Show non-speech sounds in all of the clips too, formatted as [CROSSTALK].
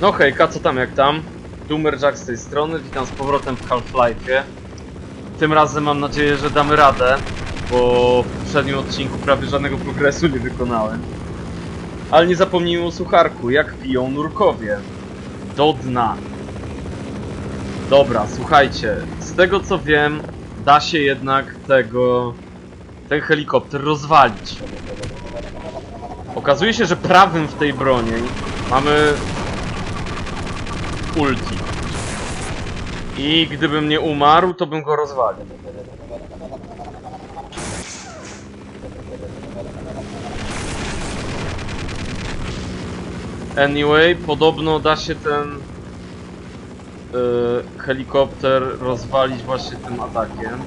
No hejka, co tam jak tam? Doomer Jack z tej strony, witam z powrotem w Half-Life'ie. Tym razem mam nadzieję, że damy radę, bo w poprzednim odcinku prawie żadnego progresu nie wykonałem. Ale nie zapomnijmy o sucharku, jak piją nurkowie. Do dna. Dobra, słuchajcie, z tego co wiem, da się jednak tego... ten helikopter rozwalić. Okazuje się, że prawym w tej broni mamy ulti. I gdybym nie umarł, to bym go rozwalił. Anyway, podobno da się ten yy, helikopter rozwalić właśnie tym atakiem.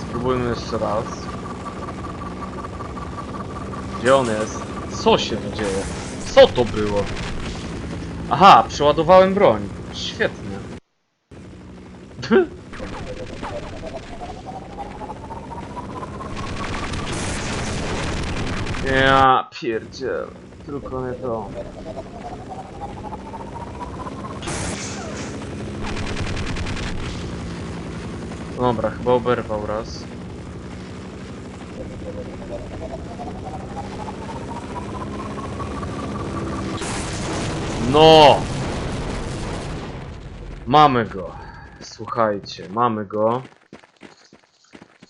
Spróbujmy jeszcze raz. Gdzie on jest? Co się tu dzieje? Co to było? Aha, przeładowałem broń. Świetnie. [LAUGHS] Ja pierdziel. Tylko nie to. Dobra, chyba oberwał raz. No! Mamy go. Słuchajcie, mamy go.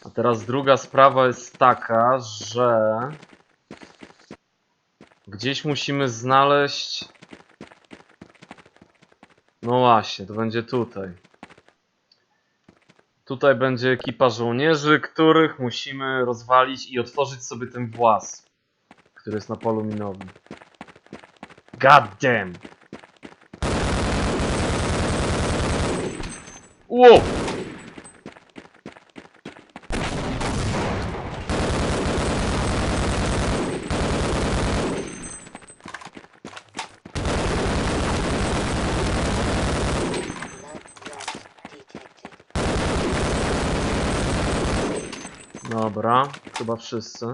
A teraz druga sprawa jest taka, że gdzieś musimy znaleźć. No właśnie, to będzie tutaj. Tutaj będzie ekipa żołnierzy, których musimy rozwalić i otworzyć sobie ten włas, który jest na polu minowym. God damn. Ło! Dobra, chyba wszyscy.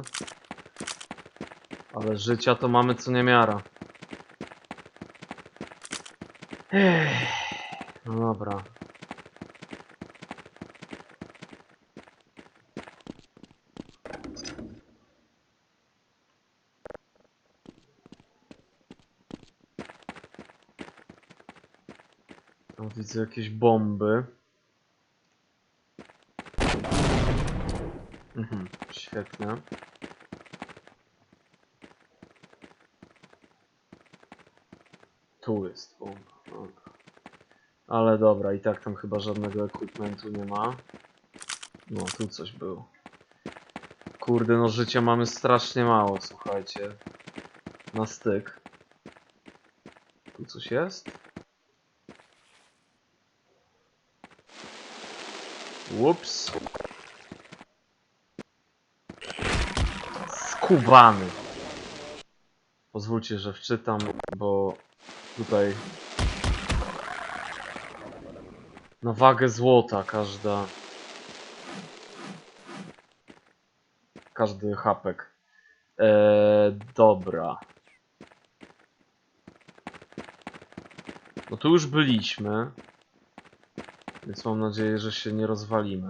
Ale życia to mamy co niemiara. No dobra. O, widzę jakieś bomby. Mhm, świetnie. Tu jest bomba. Ale dobra, i tak tam chyba żadnego equipmentu nie ma. No, tu coś było. Kurde, no życia mamy strasznie mało, słuchajcie. Na styk. Tu coś jest? Ups. Skubany. Pozwólcie, że wczytam, bo tutaj na wagę złota każda każdy hapek. Eee, dobra. No tu już byliśmy. Więc mam nadzieję, że się nie rozwalimy.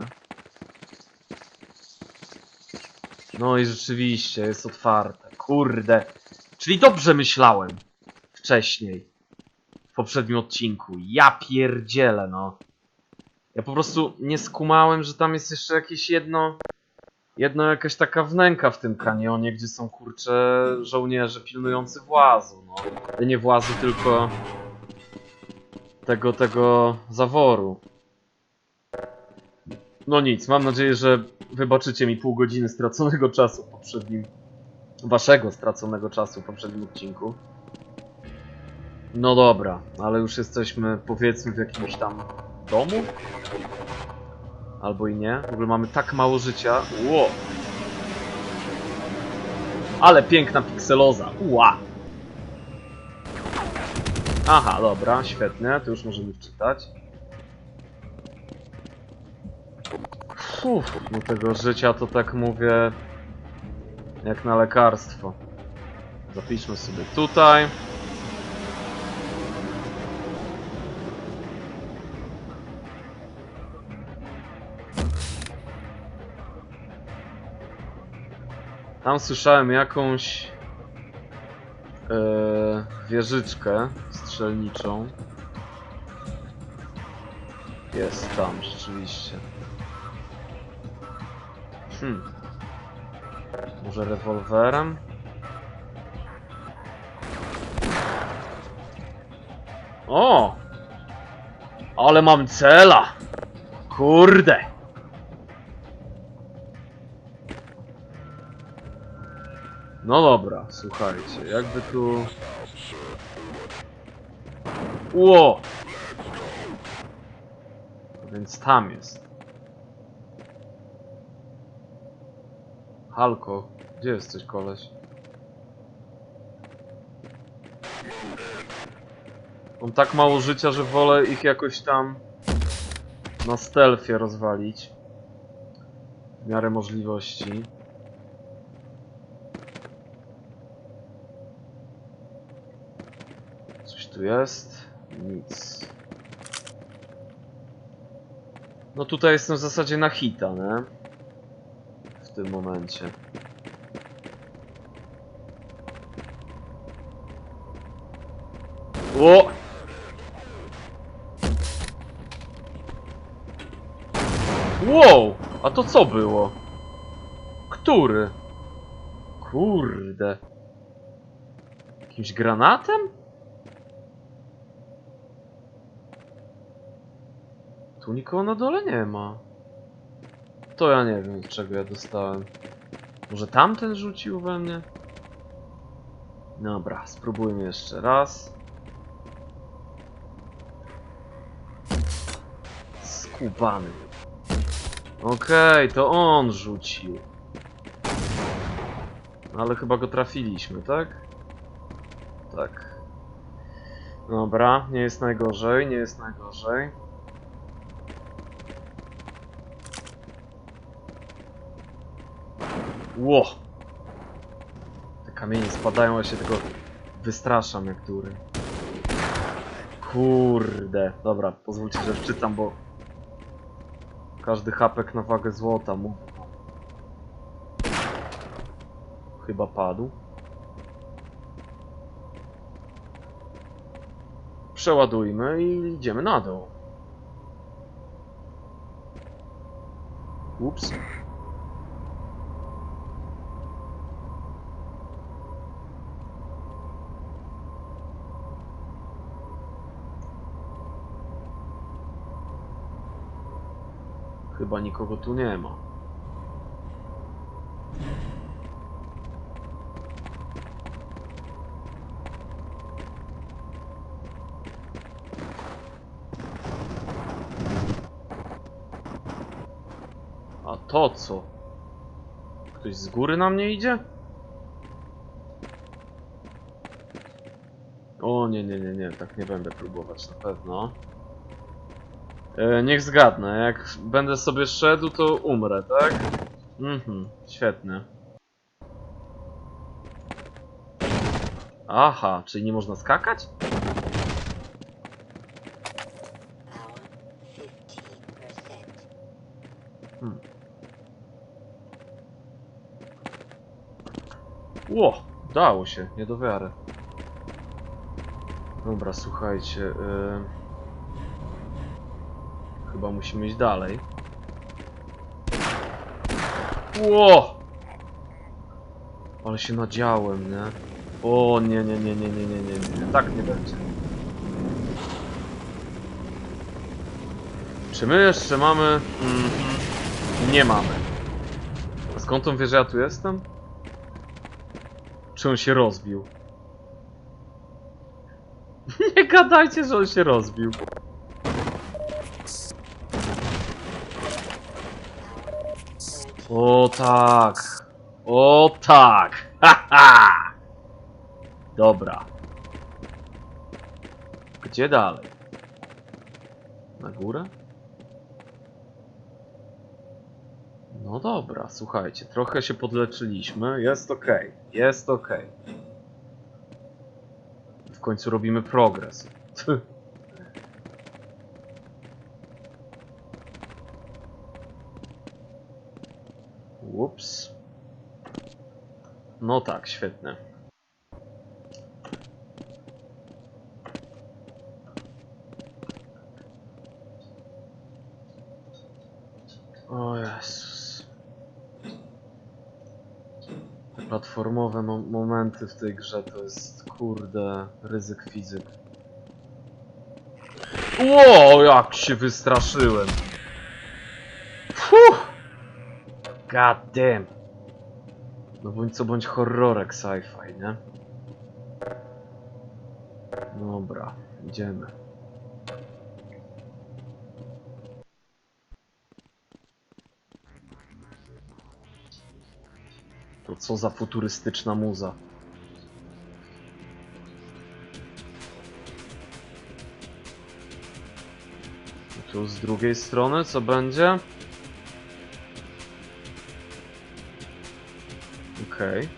No i rzeczywiście, jest otwarte. Kurde. Czyli dobrze myślałem. Wcześniej. W poprzednim odcinku. Ja pierdzielę, no. Ja po prostu nie skumałem, że tam jest jeszcze jakieś jedno... Jedno jakaś taka wnęka w tym kanionie, gdzie są kurcze żołnierze pilnujący włazu, no. Nie włazu, tylko... Tego, tego zaworu. No nic, mam nadzieję, że wybaczycie mi pół godziny straconego czasu w poprzednim... Waszego straconego czasu w poprzednim odcinku. No dobra, ale już jesteśmy powiedzmy w jakimś tam domu? Albo i nie. W ogóle mamy tak mało życia. Ło! Ale piękna pikseloza. Ła! Aha, dobra, świetnie. To już możemy wczytać. Uff, no tego życia to tak mówię jak na lekarstwo. Zapiszmy sobie tutaj. Tam słyszałem jakąś e, wieżyczkę strzelniczą. Jest tam rzeczywiście. Hmm. Może rewolwerem? O! Ale mam cela! Kurde! No dobra, słuchajcie, jakby tu... Ło! Więc tam jest. Halko, gdzie jesteś koleś? Mam tak mało życia, że wolę ich jakoś tam na stealthie rozwalić. W miarę możliwości. Coś tu jest? Nic. No tutaj jestem w zasadzie na hita, nie? W tym momencie. O! Wow! A to co było? Który? Kurde. Jakimś granatem? Tu nikogo na dole nie ma. To ja nie wiem, czego ja dostałem. Może tamten rzucił we mnie? Dobra, spróbujmy jeszcze raz. Skubany. Okej, to on rzucił. Ale chyba go trafiliśmy, tak? Tak. Dobra, nie jest najgorzej, nie jest najgorzej. Ło! Te kamienie spadają, ja się tego wystraszam jak dury. Kurde. Dobra, pozwólcie, że wczytam, bo każdy hapek na wagę złota mógł. Chyba padł. Przeładujmy i idziemy na dół. Ups. Chyba nikogo tu nie ma. A to co? Ktoś z góry na mnie idzie? O nie, nie, nie, nie, tak nie będę próbować na pewno. E, niech zgadnę, jak będę sobie szedł, to umrę, tak? Mhm, świetnie. Aha, czyli nie można skakać? Hmm. Ło, dało się, nie do wiary. Dobra, słuchajcie. y, Chyba musimy iść dalej. Ło! Ale się nadziałem, nie? O nie, nie, nie, nie, nie, nie, nie, nie. Tak nie będzie. Czy my jeszcze mamy? Mhm. Nie mamy. Skąd on wie, że ja tu jestem? Czy on się rozbił? [LAUGHS] nie gadajcie, że on się rozbił. O tak. O tak. Haha. Dobra. Gdzie dalej? Na górę? No dobra, słuchajcie, trochę się podleczyliśmy. Jest ok, jest ok. W końcu robimy progres. [LAUGHS] Ups. No tak, świetnie. O Jezus. Te platformowe mo momenty w tej grze to jest kurde ryzyk fizyk. Ło, jak się wystraszyłem. God damn. No bądź co bądź horrorek sci-fi, nie? Dobra, idziemy. To co za futurystyczna muza. Tu z drugiej strony co będzie? Okej.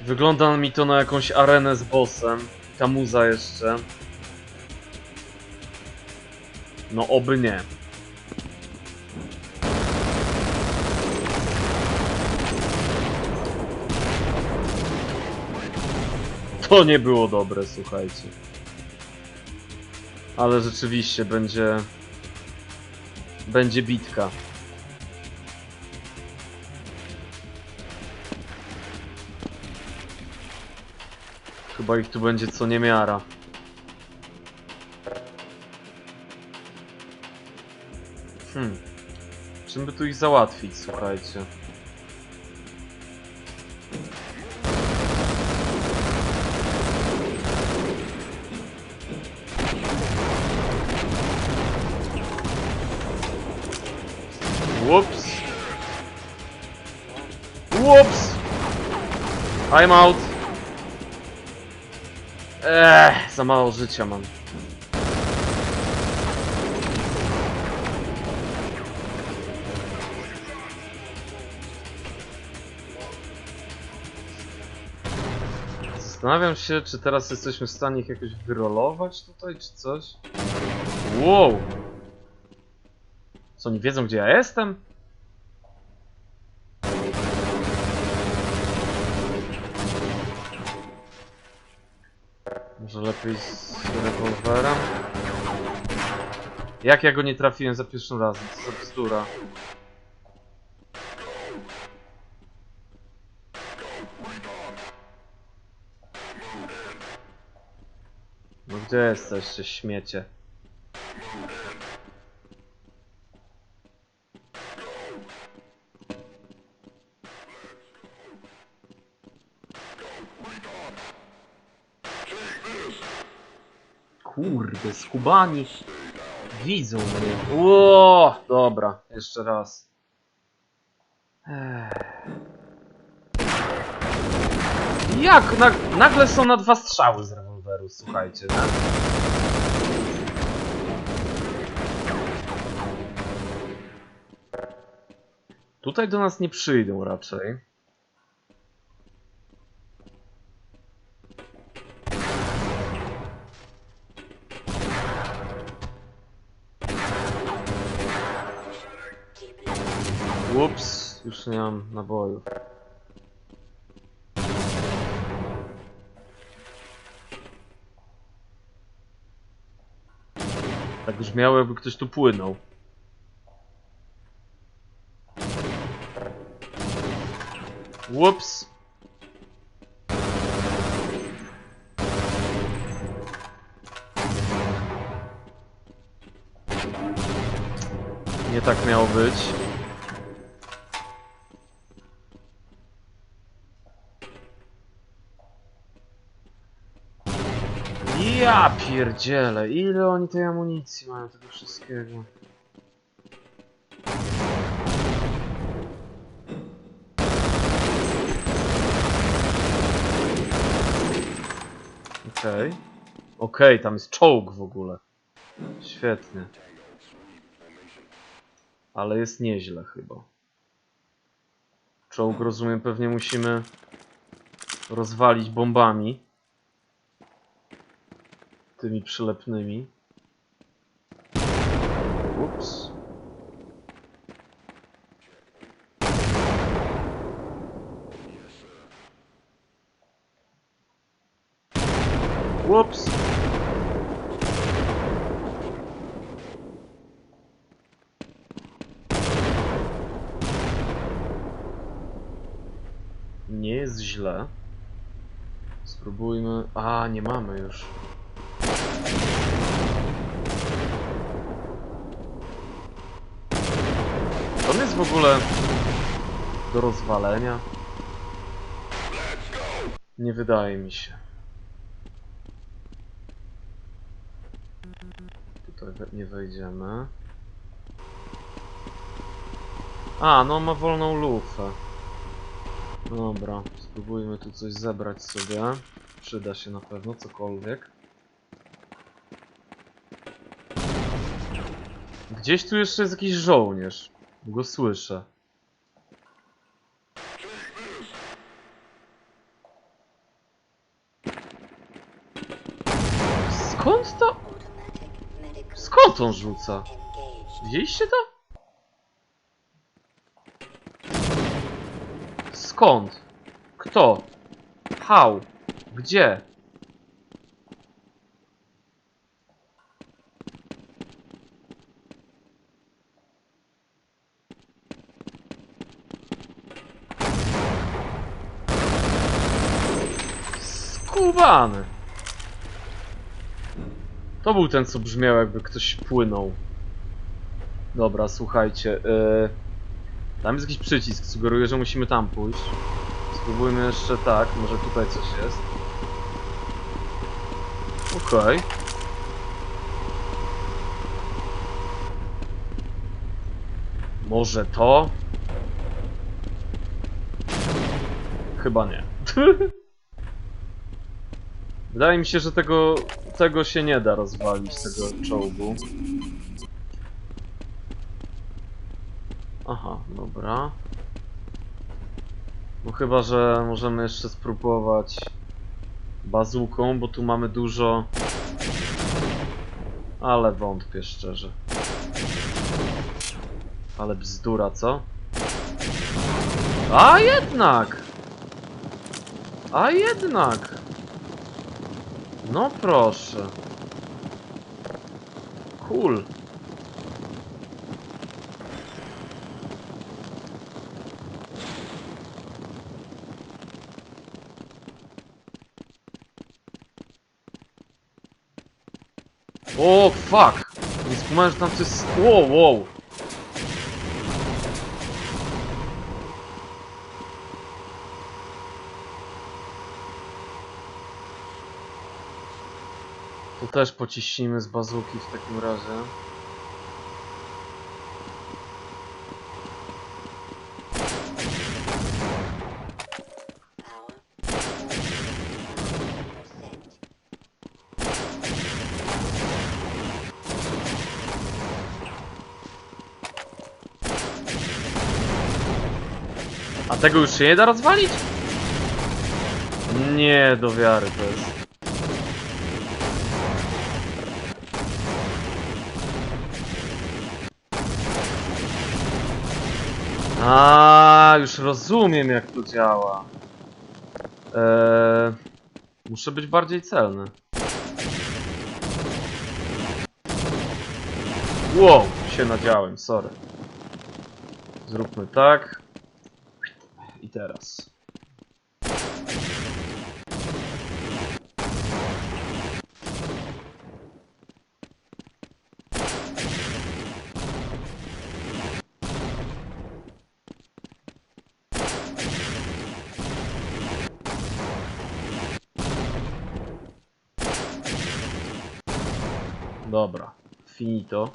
Wygląda mi to na jakąś arenę z bossem. Ta muza jeszcze. No oby nie. To nie było dobre, słuchajcie. Ale rzeczywiście będzie... Będzie bitka. Chyba ich tu będzie co niemiara. Hmm. Czym by tu ich załatwić, słuchajcie? I'm out. Ech, za mało życia mam. Zastanawiam się, czy teraz jesteśmy w stanie ich jakoś wyrolować tutaj, czy coś. Wow! Co, oni wiedzą, gdzie ja jestem? Może lepiej z rewolwerem? Jak ja go nie trafiłem za pierwszym razem? Co za bzdura. No gdzie jesteście, śmiecie? Kurde, skubani widzą mnie. Ło, dobra, jeszcze raz. Jak? Na, nagle są na dwa strzały z rewolweru, słuchajcie, nie? Tutaj do nas nie przyjdą raczej. Ups, już nie mam nabojów. Tak brzmiało, jakby ktoś tu płynął. Ups. Nie tak miało być. Ja pierdzielę, ile oni tej amunicji mają, tego wszystkiego. Okej. Okej, tam jest czołg w ogóle. Świetnie. Ale jest nieźle chyba. Czołg, rozumiem, pewnie musimy rozwalić bombami. Tymi przylepnymi. Ups. Ups. Nie jest źle. Spróbujmy. A, nie mamy już. To jest w ogóle do rozwalenia? Nie wydaje mi się. Tutaj nie wejdziemy. A, no ma wolną lufę. Dobra, spróbujmy tu coś zebrać sobie. Przyda się na pewno cokolwiek. Gdzieś tu jeszcze jest jakiś żołnierz. Go słyszę. Skąd to? Skąd on rzuca? Widzieliście to? Skąd? Kto? How? Gdzie? To był ten, co brzmiał jakby ktoś płynął. Dobra, słuchajcie. Yy... Tam jest jakiś przycisk, sugeruje, że musimy tam pójść. Spróbujmy jeszcze tak, może tutaj coś jest. Okej. Może to? Chyba nie. [LAUGHS] Wydaje mi się, że tego, tego się nie da rozwalić, tego czołgu. Aha, dobra. No chyba, że możemy jeszcze spróbować bazuką, bo tu mamy dużo... Ale wątpię szczerze. Ale bzdura, co? A jednak! A jednak! No proszę. Cool. O, fuck! Nie skumałem, że tam coś. Wow, wow! Też pociśnijmy z bazuki w takim razie. A tego już się nie da rozwalić? Nie, do wiary to jest. A, już rozumiem jak to działa. Eee, muszę być bardziej celny. Wow, się nadziałem, sorry. Zróbmy tak. I teraz. Dobra, finito.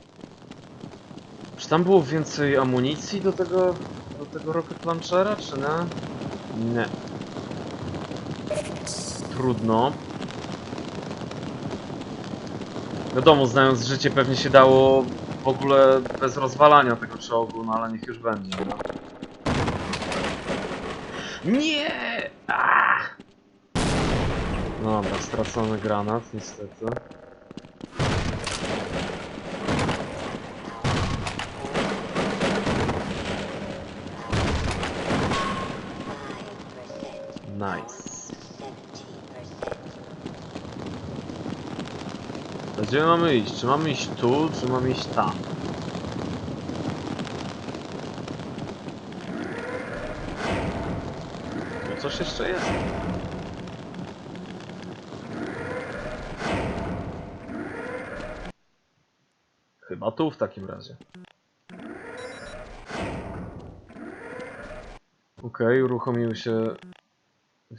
Czy tam było więcej amunicji do tego, do tego rocket launchera, czy nie? Nie. Trudno. Wiadomo, znając życie pewnie się dało w ogóle bez rozwalania tego czołgu, no ale niech już będzie, no. Nie! No Dobra, stracony granat, niestety. Nice. To Gdzie mamy iść? Czy mamy iść tu, czy mamy iść tam? Tu coś jeszcze jest? Chyba tu w takim razie. Okej, uruchomiły się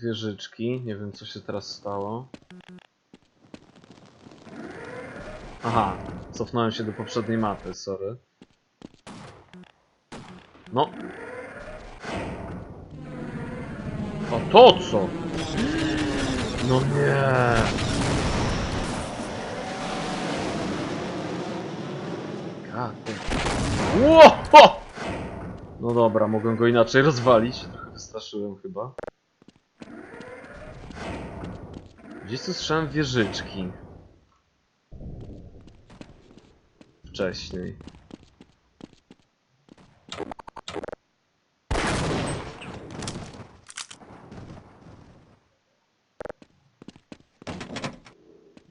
wieżyczki. Nie wiem co się teraz stało. Aha, cofnąłem się do poprzedniej mapy, sorry. No. A to co? No nie. Ło! No dobra, mogłem go inaczej rozwalić. Trochę wystraszyłem chyba. Gdzieś tu słyszałem wieżyczki. Wcześniej.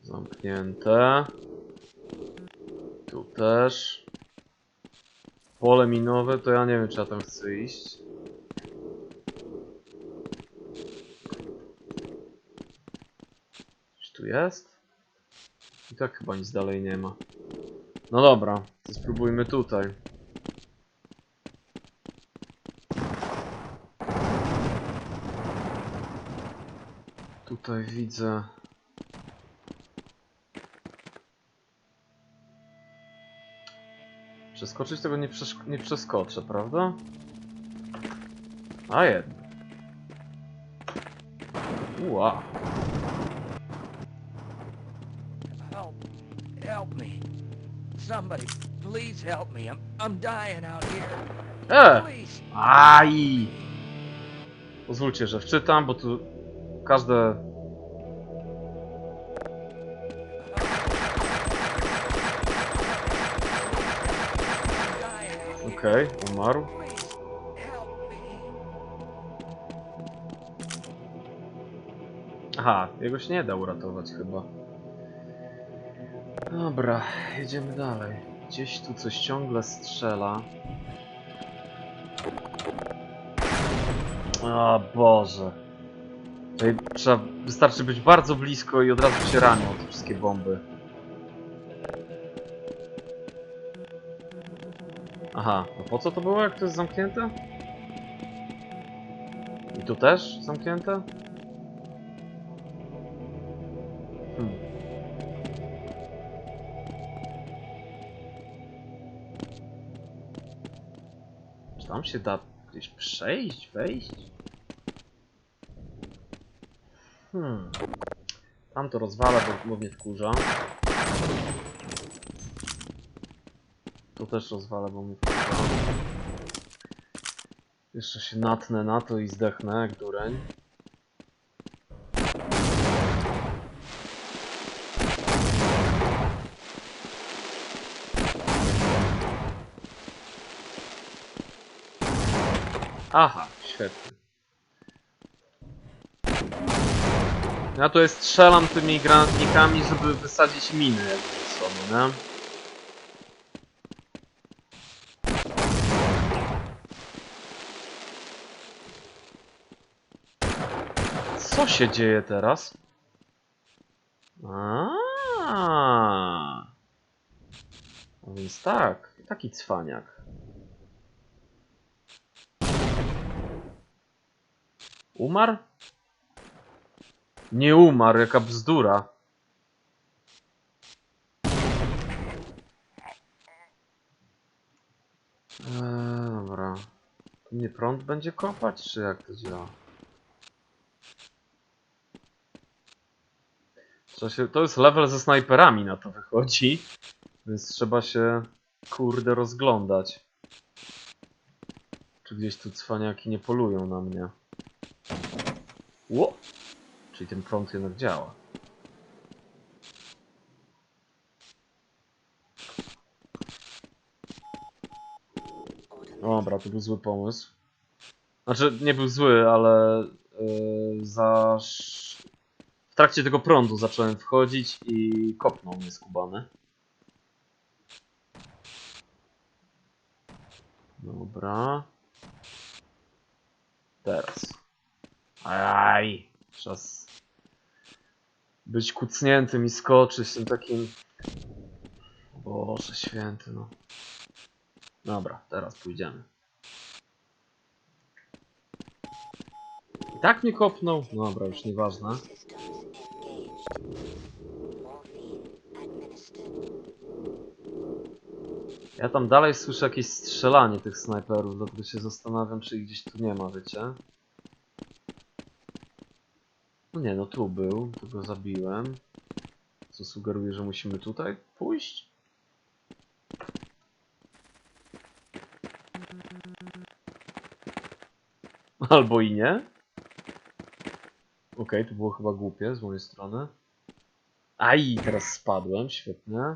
Zamknięte. Tu też. Pole minowe, to ja nie wiem, czy ja tam chcę iść. Coś tu jest? I tak chyba nic dalej nie ma. No dobra, to spróbujmy tutaj. Tutaj widzę. Przeskoczyć tego nie, nie przeskoczę, prawda? A jednak. Ua. Somebody, please help me. I'm I'm dying out here. E! Please. Aj! Pozwólcie, że wczytam, bo tu każde... Okej, umarł. Help me. Aha, jego się nie da uratować chyba. Dobra, jedziemy dalej. Gdzieś tu coś ciągle strzela. O Boże. Tutaj trzeba, wystarczy być bardzo blisko i od razu się ranią te wszystkie bomby. Aha, no po co to było, jak to jest zamknięte? I tu też zamknięte? Tam się da gdzieś przejść, wejść? Hmm. Tam to rozwala, bo, bo mnie wkurza. To też rozwala, bo mnie wkurza. Jeszcze się natnę na to i zdechnę jak dureń. Aha, świetnie. Ja tutaj strzelam tymi granatnikami, żeby wysadzić miny jakby są, nie? Co się dzieje teraz? A. Więc tak, taki cwaniak. Umarł? Nie umarł, jaka bzdura. Eee, dobra. Tu mnie prąd będzie kopać, czy jak to działa? Się, to jest level ze snajperami na to wychodzi, więc trzeba się kurde rozglądać. Czy gdzieś tu cwaniaki nie polują na mnie. Ło! Czyli ten prąd jednak działa. Dobra, to był zły pomysł. Znaczy, nie był zły, ale yy, za... w trakcie tego prądu zacząłem wchodzić i kopnął mnie skubany. Dobra. Teraz. Aj, czas być kucniętym i skoczyć tym takim... Boże święty, no. Dobra, teraz pójdziemy. I tak mnie kopnął? Dobra, już nieważne. Ja tam dalej słyszę jakieś strzelanie tych snajperów, dlatego się zastanawiam, czy ich gdzieś tu nie ma, wiecie? Nie, no tu był, tu go zabiłem. Co sugeruje, że musimy tutaj pójść? Albo i nie. Okej, to było chyba głupie z mojej strony. Aj, teraz spadłem, świetnie.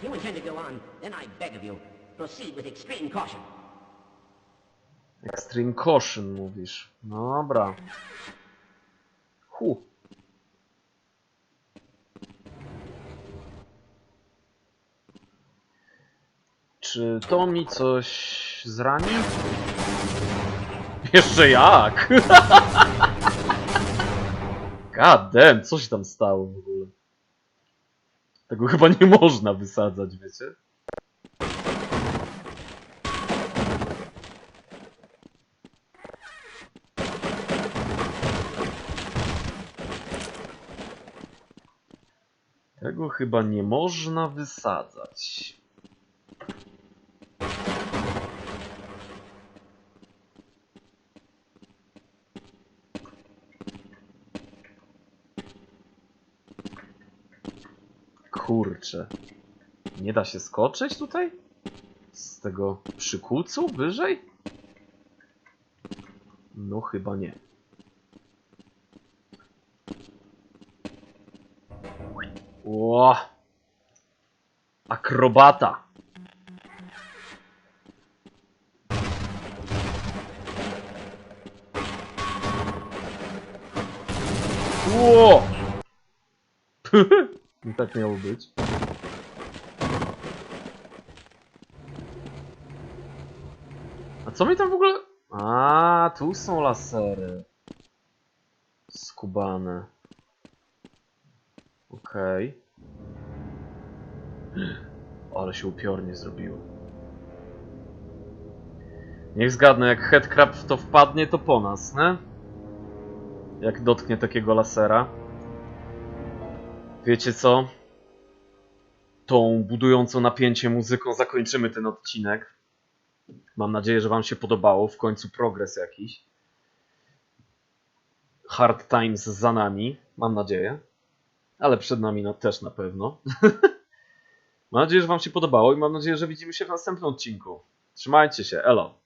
If you intend to go on, then I beg of you, proceed with extreme caution. Extreme caution mówisz. Dobra. Hu. Czy to mi coś zrani? Jeszcze jak? [LAUGHS] God damn, co się tam stało w ogóle? Tego chyba nie można wysadzać, wiecie? Tego chyba nie można wysadzać. Kurczę. Nie da się skoczyć tutaj? Z tego przykucu wyżej? No chyba nie. Ło! Akrobata! Ło! [LAUGHS] Nie tak miało być. A co mi tam w ogóle... A, tu są lasery. Skubane. Okej. Ale się upiornie zrobiło. Niech zgadnę, jak headcrab w to wpadnie, to po nas, nie? Jak dotknie takiego lasera. Wiecie co? Tą budującą napięcie muzyką zakończymy ten odcinek. Mam nadzieję, że Wam się podobało. W końcu progres jakiś. Hard times za nami. Mam nadzieję. Ale przed nami na, też na pewno. [LAUGHS] mam nadzieję, że Wam się podobało i mam nadzieję, że widzimy się w następnym odcinku. Trzymajcie się, elo.